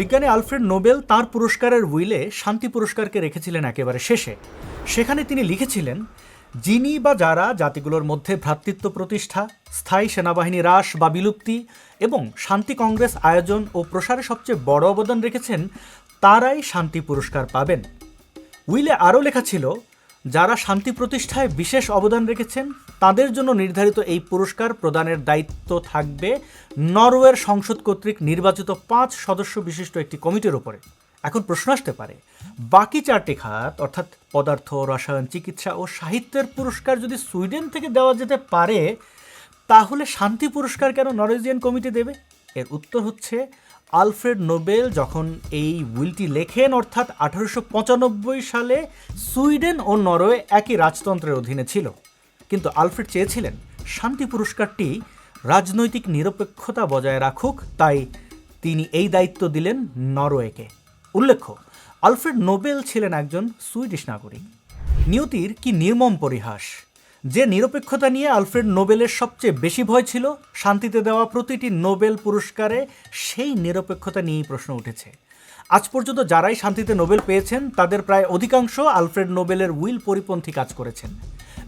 বিজ্ঞানী Alfred Nobel তার পুরস্কারের উইলে শান্তি পুরস্কারকে রেখেছিলেন একেবারে শেষে। সেখানে তিনি লিখেছিলেন, যিনি বা যারা জাতিগুলোর মধ্যে ভ্রাতৃত্ব প্রতিষ্ঠা, স্থায়ী সেনাবাহিনী হ্রাস বা বিলুপ্তি এবং শান্তি কংগ্রেস আয়োজন ও প্রসারে সবচেয়ে বড় অবদান রেখেছেন, তারাই শান্তি পুরস্কার পাবেন। উইলে আরও লেখা ছিল যারা শান্তি প্রতিষ্ঠায় বিশেষ অবদান রেখেছেন, তাদের জন্য নির্ধারিত এই পুরস্কার প্রদানের দায়িত্ব থাকবে নরওয়ের সংসদ কর্তৃক নির্বাচিত পাঁচ সদস্য বিশিষ্ট একটি কমিটির ওপরে এখন প্রশ্ন আসতে পারে, বাকি চারটি খাত, অর্থাৎ পদার্থ, রসায়ন, চিকিৎসা ও সাহিত্যের পুরস্কার যদি সুইডেন থেকে দেওয়া যেতে পারে, তাহলে শান্তি পুরস্কার কেন নরওয়েজিয়ান কমিটি দেবে? এর উত্তর হচ্ছে আলফ্রেড নোবেল যখন এই উইলটি লেখেন, অর্থাৎ আঠারোশো পঁচানব্বই সালে সুইডেন ও নরওয়ে একই রাজতন্ত্রের অধীনে ছিল। কিন্তু আলফ্রেড চেয়েছিলেন শান্তি পুরস্কারটি রাজনৈতিক নিরপেক্ষতা বজায় রাখুক, তাই তিনি এই দায়িত্ব দিলেন নরওয়েকে। উল্লেখ্য, আলফ্রেড নোবেল ছিলেন একজন সুইডিশ নাগরিক। নিয়তির কি নির্মম পরিহাস? যে নিরপেক্ষতা নিয়ে আলফ্রেড নোবেলের সবচেয়ে বেশি ভয় ছিল, শান্তিতে দেওয়া প্রতিটি নোবেল পুরস্কারে সেই নিরপেক্ষতা নিয়েই প্রশ্ন উঠেছে। আজ পর্যন্ত যারাই শান্তিতে নোবেল পেয়েছেন, তাদের প্রায় অধিকাংশ আলফ্রেড নোবেলের উইল পরিপন্থী কাজ করেছেন।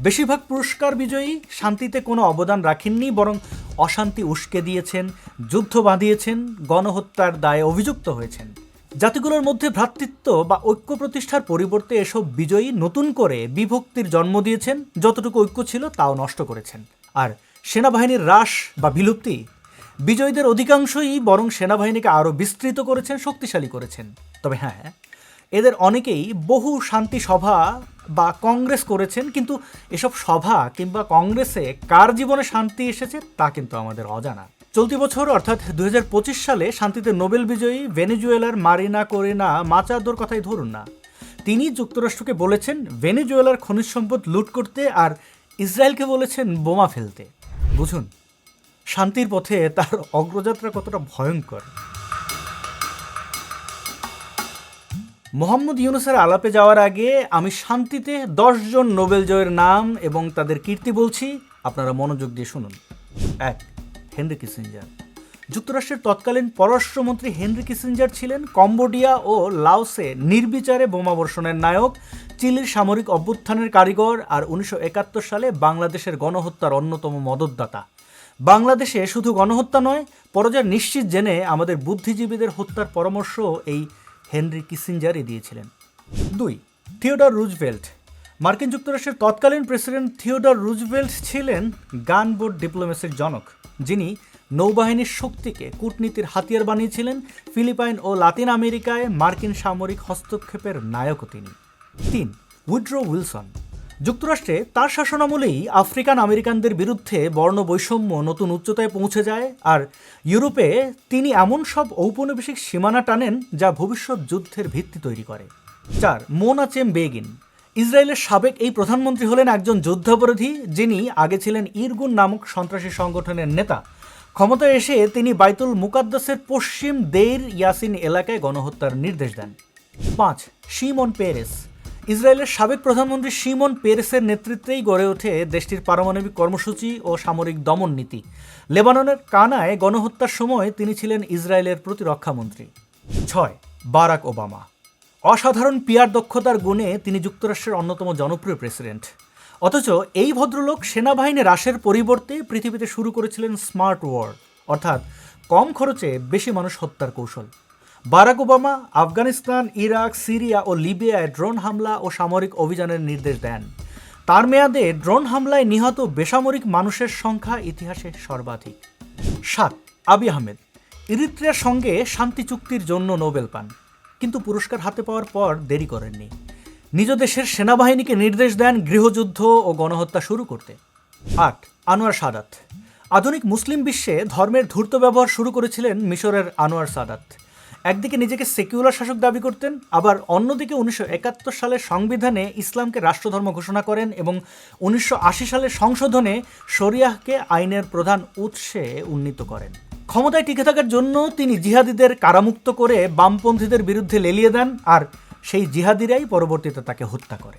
বেশিরভাগ পুরস্কার বিজয়ী শান্তিতে কোনো অবদান রাখেননি, বরং অশান্তি উস্কে দিয়েছেন, যুদ্ধ বাঁধিয়েছেন, গণহত্যার দায়ে অভিযুক্ত হয়েছেন। জাতিগুলোর মধ্যে ভ্রাতৃত্ব বা ঐক্য প্রতিষ্ঠার পরিবর্তে এসব বিজয়ী নতুন করে বিভক্তির জন্ম দিয়েছেন, যতটুকু ঐক্য ছিল তাও নষ্ট করেছেন। আর সেনাবাহিনীর হ্রাস বা বিলুপ্তি বিজয়ীদের অধিকাংশই বরং সেনাবাহিনীকে আরও বিস্তৃত করেছেন, শক্তিশালী করেছেন। তবে হ্যাঁ এদের অনেকেই বহু শান্তি সভা বা কংগ্রেস করেছেন, কিন্তু এসব সভা কিংবা কংগ্রেসে কার জীবনে শান্তি এসেছে তা কিন্তু আমাদের অজানা। চলতি বছর, অর্থাৎ দু হাজার পঁচিশ সালে, শান্তিতে নোবেল বিজয়ী ভেনেজুয়েলার মারিনা কোরিনা মাচাদোর কথাই ধরুন না। তিনি যুক্তরাষ্ট্রকে বলেছেন, ভেনেজুয়েলার খনিজ সম্পদ লুট করতে আর ইসরায়েলকে বলেছেন, বোমা ফেলতে। বুঝুন, শান্তির পথে তার অগ্রযাত্রা কতটা ভয়ঙ্কর। মোহাম্মদ ইউনুসের আলাপে যাওয়ার আগে আমি শান্তিতে দশজন নোবেল জয়ের নাম এবং তাদের কীর্তি বলছি। আপনারা মনোযোগ দিয়ে শুনুন। এক হেনরি কিসিঞ্জার। যুক্তরাষ্ট্রের তৎকালীন পররাষ্ট্রমন্ত্রী হেনরি কিসিঞ্জার ছিলেন কম্বোডিয়া ও লাওসে নির্বিচারে বোমাবর্ষণের নায়ক, চিলির সামরিক অভ্যুত্থানের কারিগর আর উনিশশো একাত্তর সালে বাংলাদেশের গণহত্যার অন্যতম মদতদাতা। বাংলাদেশে শুধু গণহত্যা নয় পরাজয় নিশ্চিত জেনে আমাদের বুদ্ধিজীবীদের হত্যার পরামর্শ এই হেনরি কিসিঞ্জারই দিয়েছিলেন। দুই, থিওডর রুজভেল্ট। মার্কিন যুক্তরাষ্ট্রের তৎকালীন প্রেসিডেন্ট থিওডর রুজভেল্ট ছিলেন গানবোট ডিপ্লোমেসির জনক। যিনি নৌবাহিনীর শক্তিকে কূটনীতির হাতিয়ার বানিয়েছিলেন ফিলিপাইন ও লাতিন আমেরিকায় মার্কিন সামরিক হস্তক্ষেপের নায়কও তিনি। তিন, উইড্রো উইলসন। যুক্তরাষ্ট্রে তার শাসনামলেই আফ্রিকান আমেরিকানদের বিরুদ্ধে বর্ণ বৈষম্য নতুন উচ্চতায় পৌঁছে যায় আর ইউরোপে তিনি এমন সব ঔপনিবেশিক সীমানা টানেন যা ভবিষ্যৎ যুদ্ধের ভিত্তি তৈরি করে। চার মোনাচেম বেগিন ইসরায়েলের সাবেক এই প্রধানমন্ত্রী হলেন একজন যুদ্ধাপরাধী যিনি আগে ছিলেন ইরগুন নামক সন্ত্রাসী সংগঠনের নেতা। ক্ষমতায় এসে তিনি বাইতুল মুকাদ্দাসের পশ্চিম দেইর ইয়াসিন এলাকায় গণহত্যার নির্দেশ দেন। পাঁচ, শিমন পেরেস। ইসরায়েলের সাবেক প্রধানমন্ত্রী শিমন পেরেসের নেতৃত্বেই গড়ে ওঠে দেশটির পারমাণবিক কর্মসূচি ও সামরিক দমন নীতি। লেবাননের কানায় গণহত্যার সময় তিনি ছিলেন ইসরায়েলের প্রতিরক্ষামন্ত্রী। ছয়, বারাক ওবামা। অসাধারণ পিয়ার দক্ষতার গুণে তিনি যুক্তরাষ্ট্রের অন্যতম জনপ্রিয় প্রেসিডেন্ট। অথচ এই ভদ্রলোক সেনাবাহিনী হ্রাসের পরিবর্তে পৃথিবীতে শুরু করেছিলেন স্মার্ট ওয়ার, অর্থাৎ কম খরচে বেশি মানুষ হত্যার কৌশল। Barack Obama Afghanistan, Iraq, Syria ও লিবিয়ায় ড্রোন হামলা ও সামরিক অভিযানের নির্দেশ দেন। তার মেয়াদে ড্রোন হামলায় নিহত বেসামরিক মানুষের সংখ্যা ইতিহাসে সর্বাধিক। সাত, আবি আহমেদ, ইরিত্রিয়ার সঙ্গে শান্তি চুক্তির জন্য নোবেল পান। কিন্তু পুরস্কার হাতে পাওয়ার পর দেরি করেননি। নিজ দেশের সেনাবাহিনীকে নির্দেশ দেন গৃহযুদ্ধ ও গণহত্যা শুরু করতে। আট, আনোয়ার সাদাত। আধুনিক মুসলিম বিশ্বে ধর্মের ধূর্ত ব্যবহার শুরু করেছিলেন মিশরের আনোয়ার সাদাত। একদিকে নিজেকে সেকুলার শাসক দাবি করতেন, আবার অন্যদিকে উনিশশো একাত্তর সালের সংবিধানে ইসলামকে রাষ্ট্রধর্ম ঘোষণা করেন এবং উনিশশো আশি সালের সংশোধনে শরিয়াহকে আইনের প্রধান উৎসে উন্নীত করেন। ক্ষমতায় টিকে থাকার জন্য তিনি জিহাদিদের কারামুক্ত করে বামপন্থীদের বিরুদ্ধে লেলিয়ে দেন আর সেই জিহাদিরাই পরবর্তীতে তাকে হত্যা করে।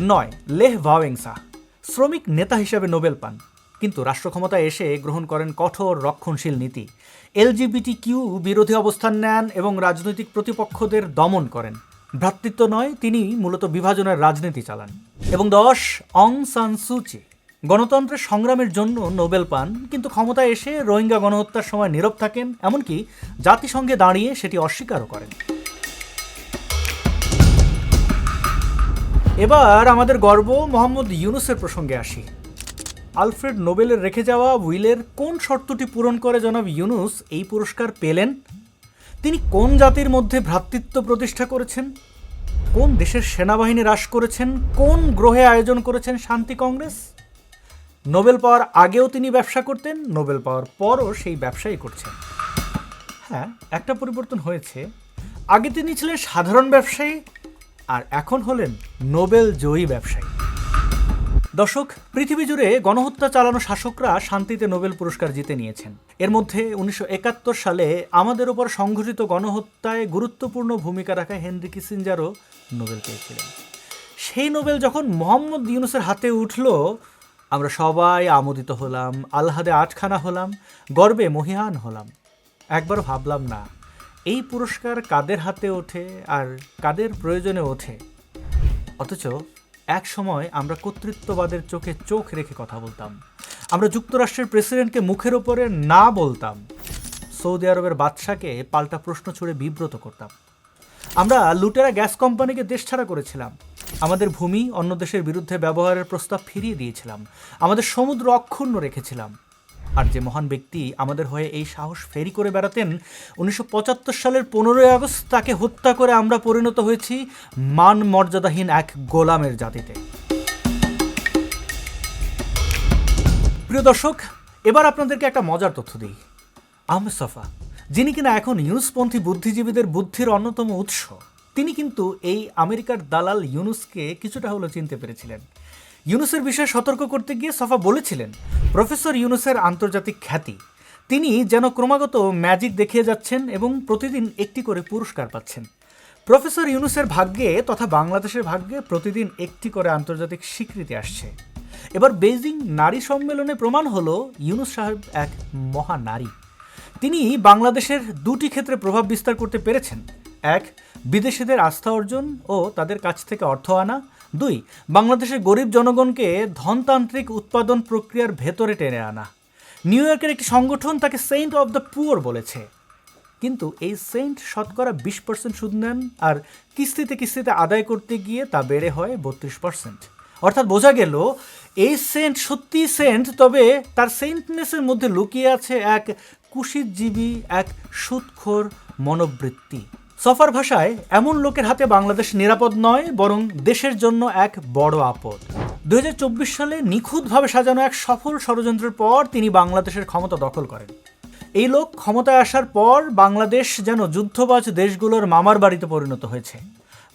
নয়, লেহ ভাওয়েংসা, শ্রমিক নেতা হিসেবে নোবেল পান। কিন্তু রাষ্ট্র ক্ষমতায় এসে গ্রহণ করেন কঠোর, রক্ষণশীল নীতি। এলজিবিটি কিউ বিরোধী অবস্থান নেন এবং রাজনৈতিক প্রতিপক্ষদের দমন করেন। ভ্রাতৃত্ব নয়, তিনি মূলত বিভাজনের রাজনীতি চালান। এবং দশ, অং সান সুচি গণতন্ত্রের সংগ্রামের জন্য নোবেল পান, কিন্তু ক্ষমতায় এসে রোহিঙ্গা গণহত্যার সময় নীরব থাকেন, এমনকি জাতিসংঘে দাঁড়িয়ে সেটি অস্বীকারও করেন। এবার আমাদের গর্ব, মোহাম্মদ ইউনুসের প্রসঙ্গে আসি। আলফ্রেড নোবেলের রেখে যাওয়া উইলের কোন শর্তটি পূরণ করে জনাব ইউনুস এই পুরস্কার পেলেন? তিনি কোন জাতির মধ্যে ভ্রাতৃত্ব প্রতিষ্ঠা করেছেন? কোন দেশের সেনাবাহিনী হ্রাস করেছেন? কোন গ্রহে আয়োজন করেছেন শান্তি কংগ্রেস? নোবেল পাওয়ার আগেও তিনি ব্যবসা করতেন, নোবেল পাওয়ার পরও সেই ব্যবসাই করছেন। হ্যাঁ একটা পরিবর্তন হয়েছে। আগে তিনি ছিলেন সাধারণ ব্যবসায়ী, আর এখন হলেন নোবেল জয়ী ব্যবসায়ী। দর্শক, পৃথিবী জুড়ে গণহত্যা চালানো শাসকরা শান্তিতে নোবেল পুরস্কার জিতে নিয়েছেন। এর মধ্যে উনিশশো একাত্তর সালে আমাদের ওপর সংঘটিত গণহত্যায় গুরুত্বপূর্ণ ভূমিকা রাখা হেনরি কিসিঞ্জারও নোবেল পেয়েছিলেন। সেই নোবেল যখন মোহাম্মদ ইউনুসের হাতে উঠল আমরা সবাই আমোদিত হলাম আল্লাহাদে আটখানা হলাম, গর্বে মহিয়ান হলাম। একবার ভাবলাম না, এই পুরস্কার কাদের হাতে ওঠে আর কাদের প্রয়োজনে ওঠে? অথচ এক সময় আমরা কর্তৃত্ববাদের চোখে চোখ রেখে কথা বলতাম। আমরা যুক্তরাষ্ট্রের প্রেসিডেন্টকে মুখের ওপরে না বলতাম। সৌদি আরবের বাদশাকে পাল্টা প্রশ্ন ছুড়ে বিব্রত করতাম। আমরা লুটেরা গ্যাস কোম্পানিকে দেশছাড়া করেছিলাম। আমাদের ভূমি অন্য দেশের বিরুদ্ধে ব্যবহারের প্রস্তাব ফিরিয়ে দিয়েছিলাম। আমাদের সমুদ্র অক্ষুণ্ণ রেখেছিলাম। আর যে মহান ব্যক্তি আমাদের হয়ে এই সাহস ফেরি করে বেড়াতেন, উনিশশো পঁচাত্তর সালের পনেরোই আগস্ট তাকে হত্যা করে আমরা পরিণত হয়েছি মান মর্যাদাহীন এক গোলামের জাতিতে। প্রিয় দর্শক, এবার আপনাদেরকে একটা মজার তথ্য দিই। আহমেদ সফা, যিনি কিনা এখন ইউনুসপন্থী বুদ্ধিজীবীদের বুদ্ধির অন্যতম উৎস। তিনি কিন্তু এই আমেরিকার দালাল ইউনুসকে কিছুটা হলেও চিনতে পেরেছিলেন। ইউনুসের বিষয়ে সতর্ক করতে গিয়ে সফা বলেছিলেন, প্রফেসর ইউনুসের আন্তর্জাতিক খ্যাতি। তিনি যেন ক্রমাগত ম্যাজিক দেখিয়ে যাচ্ছেন এবং প্রতিদিন একটি করে পুরস্কার পাচ্ছেন। প্রফেসর ইউনুসের ভাগ্যে তথা বাংলাদেশের ভাগ্যে প্রতিদিন একটি করে আন্তর্জাতিক স্বীকৃতি আসছে। এবার বেইজিং নারী সম্মেলনে প্রমাণ হলো ইউনুস সাহেব এক মহানারী। তিনি বাংলাদেশের দুটি ক্ষেত্রে প্রভাব বিস্তার করতে পেরেছেন। এক বিদেশিদের আস্থা অর্জন ও তাদের কাছ থেকে অর্থ আনা। দুই, বাংলাদেশের গরিব জনগণকে ধনতান্ত্রিক উৎপাদন প্রক্রিয়ার ভেতরে টেনে আনা। নিউ ইয়র্কের একটি সংগঠন তাকে সেন্ট অফ দ্য পুয়ার বলেছে। কিন্তু এই সেন্ট শতকরা বিশ পার্সেন্ট সুদ নেন আর কিস্তিতে কিস্তিতে আদায় করতে গিয়ে তা বেড়ে হয় বত্রিশ পার্সেন্ট অর্থাৎ বোঝা গেল, এই সেন্ট সত্যি সেন্ট, তবে তার সেন্টনেসের মধ্যে লুকিয়ে আছে এক কুশিতজীবী এক সুৎখোর মনোবৃত্তি। সফার ভাষায় এমন লোকের হাতে বাংলাদেশ নিরাপদ নয়, বরং দেশের জন্য এক বড় আপদ। দুহাজার চব্বিশ সালে নিখুঁতভাবে সাজানো এক সফল ষড়যন্ত্রের পর তিনি বাংলাদেশের ক্ষমতা দখল করেন। এই লোক ক্ষমতায় আসার পর বাংলাদেশ যেন যুদ্ধবাজ দেশগুলোর মামার বাড়িতে পরিণত হয়েছে।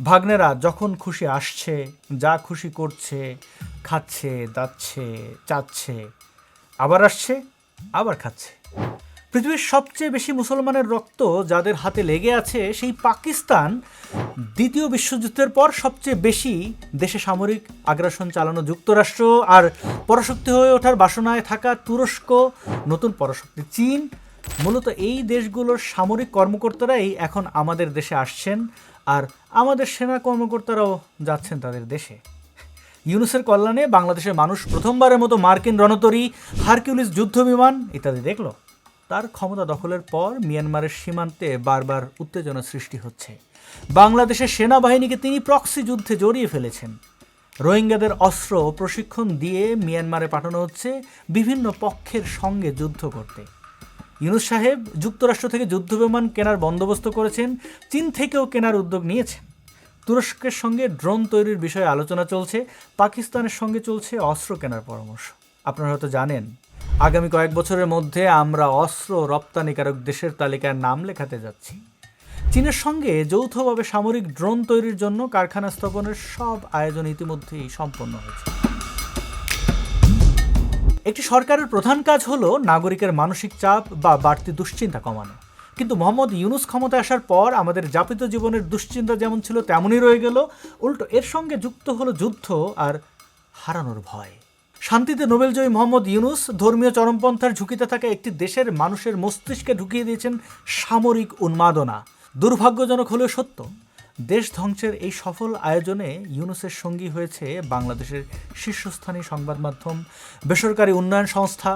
ভাগ্নেরা যখন খুশি আসছে, যা খুশি করছে, খাচ্ছে, দাচ্ছে, চাচ্ছে, আবার আসছে, আবার খাচ্ছে। পৃথিবীর সবচেয়ে বেশি মুসলমানের রক্ত যাদের হাতে লেগে আছে সেই পাকিস্তান, দ্বিতীয় বিশ্বযুদ্ধের পর সবচেয়ে বেশি দেশে সামরিক আগ্রাসন চালানো যুক্তরাষ্ট্র আর পরাশক্তি হয়ে ওঠার বাসনায় থাকা তুরস্ক, নতুন পরাশক্তি চীন। মূলত এই দেশগুলোর সামরিক কর্মকর্তারাই এখন আমাদের দেশে আসছেন আর আমাদের সেনা কর্মকর্তারাও যাচ্ছেন তাদের দেশে। ইউনুসের কল্যাণে বাংলাদেশের মানুষ প্রথমবারের মতো মার্কিন রণতরী, হারকিউলিস যুদ্ধ বিমান ইত্যাদি দেখল। তার ক্ষমতা দখলের পর মিয়ানমারের সীমান্তে বারবার উত্তেজনা সৃষ্টি হচ্ছে। বাংলাদেশের সেনাবাহিনীকে তিনি প্রক্সি যুদ্ধে জড়িয়ে ফেলেছেন। রোহিঙ্গাদের অস্ত্র প্রশিক্ষণ দিয়ে মিয়ানমারে পাঠানো হচ্ছে বিভিন্ন পক্ষের সঙ্গে যুদ্ধ করতে। ইউনুস সাহেব যুক্তরাষ্ট্র থেকে যুদ্ধবিমান কেনার বন্দোবস্ত করেছেন, চীন থেকেও কেনার উদ্যোগ নিয়েছেন। তুরস্কের সঙ্গে ড্রোন তৈরির বিষয়ে আলোচনা চলছে, পাকিস্তানের সঙ্গে চলছে অস্ত্র কেনার পরামর্শ। আপনারা হয়তো জানেন আগামী কয়েক বছরের মধ্যে আমরা অস্ত্র রপ্তানিকারক দেশের তালিকায় নাম লেখাতে যাচ্ছি। চীনের সঙ্গে যৌথভাবে সামরিক ড্রোন তৈরির জন্য কারখানা স্থাপনের সব আয়োজন ইতিমধ্যেই সম্পন্ন হয়েছে। একটি সরকারের প্রধান কাজ হলো নাগরিকের মানসিক চাপ বা বাড়তি দুশ্চিন্তা কমানো। কিন্তু মোহাম্মদ ইউনুস ক্ষমতায় আসার পর আমাদের যাপিত জীবনের দুশ্চিন্তা যেমন ছিল, তেমনই রয়ে গেল। উল্টো এর সঙ্গে যুক্ত হলো যুদ্ধ আর হারানোর ভয়। শান্তিতে নোবেলজয়ী মোহাম্মদ ইউনুস ধর্মীয় চরমপন্থার ঝুঁকিতে থাকা একটি দেশের মানুষের মস্তিষ্কে ঢুকিয়ে দিয়েছেন সামরিক উন্মাদনা। দুর্ভাগ্যজনক হলেও সত্য, দেশ ধ্বংসের এই সফল আয়োজনে ইউনুসের সঙ্গী হয়েছে বাংলাদেশের শীর্ষস্থানীয় সংবাদ মাধ্যম, বেসরকারি উন্নয়ন সংস্থা,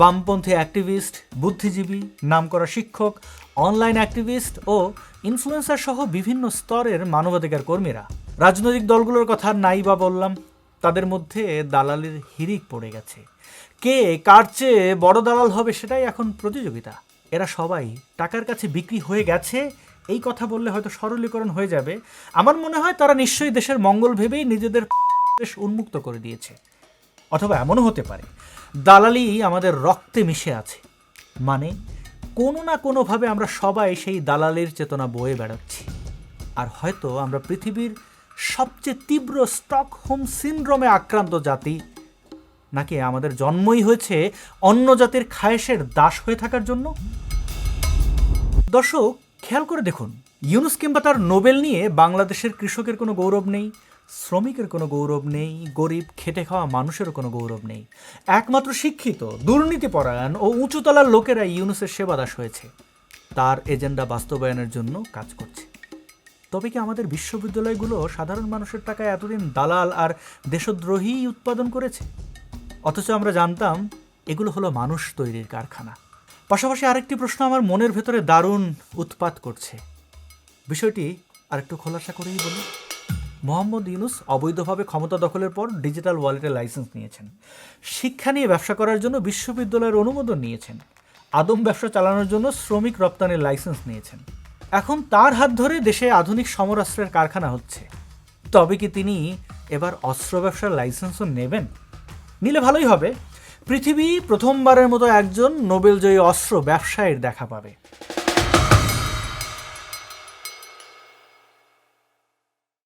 বামপন্থী অ্যাক্টিভিস্ট, বুদ্ধিজীবী, নামকরা শিক্ষক, অনলাইন অ্যাক্টিভিস্ট ও ইনফ্লুয়েন্সার সহ বিভিন্ন স্তরের মানবাধিকার কর্মীরা। রাজনৈতিক দলগুলোর কথা নাই বা বললাম তাদের মধ্যে দালালির হিরিক পড়ে গেছে। কে কার চেয়ে বড় দালাল হবে সেটাই এখন প্রতিযোগিতা। এরা সবাই টাকার কাছে বিক্রি হয়ে গেছে। এই কথা বললে হয়তো সরলীকরণ হয়ে যাবে। আমার মনে হয় তারা নিশ্চয়ই দেশের মঙ্গল ভেবেই নিজেদের দেশ উন্মুক্ত করে দিয়েছে। অথবা এমনও হতে পারে। দালালি আমাদের রক্তে মিশে আছে। মানে কোনো না কোনোভাবে আমরা সবাই সেই দালালির চেতনা বয়ে বেড়াচ্ছি। আর হয়তো আমরা পৃথিবীর সবচেয়ে তীব্র স্টকহোম সিনড্রোমে আক্রান্ত জাতি। নাকি আমাদের জন্মই হয়েছে অন্য জাতির খায়েশের দাস হয়ে থাকার জন্য? দর্শক, খেয়াল করে দেখুন, ইউনুস কিংবা তার নোবেল নিয়ে বাংলাদেশের কৃষকের কোনো গৌরব নেই, শ্রমিকের কোনো গৌরব নেই, গরিব, খেটে খাওয়া মানুষেরও কোনো গৌরব নেই। একমাত্র শিক্ষিত, দুর্নীতিপরায়ণ ও উঁচুতলার লোকেরা ইউনুসের সেবাদাস হয়েছে। তার এজেন্ডা বাস্তবায়নের জন্য কাজ করছে। তবে কি আমাদের বিশ্ববিদ্যালয়গুলো সাধারণ মানুষের টাকায় এতদিন দালাল আর দেশদ্রোহী উৎপাদন করেছে? অথচ আমরা জানতাম এগুলো হলো মানুষ তৈরির কারখানা। পাশাপাশি আরেকটি প্রশ্ন আমার মনের ভেতরে দারুণ উৎপাত করছে। বিষয়টি আরেকটু খোলাসা করেই বলি। মোহাম্মদ ইউনুস অবৈধভাবে ক্ষমতা দখলের পর ডিজিটাল ওয়ালেটের লাইসেন্স নিয়েছেন। শিক্ষা নিয়ে ব্যবসা করার জন্য বিশ্ববিদ্যালয়ের অনুমোদন নিয়েছেন। আদম ব্যবসা চালানোর জন্য শ্রমিক রপ্তানির লাইসেন্স নিয়েছেন। এখন তার হাত ধরে দেশে আধুনিক সমরাস্ত্রের কারখানা হচ্ছে। তবে কি তিনি এবার অস্ত্র ব্যবসার লাইসেন্সও নেবেন? নিলে ভালোই হবে। পৃথিবী প্রথমবারের মতো একজন নোবেলজয়ী অস্ত্র ব্যবসায়ীর দেখা পাবে।